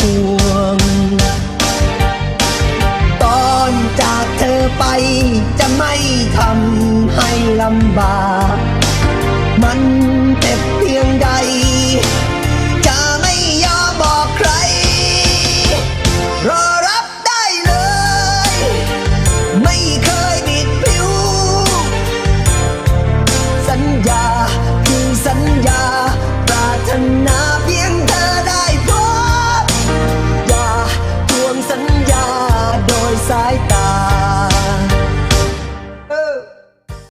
ปวง ตอนจากเธอไปจะไม่ทำให้ลำบาก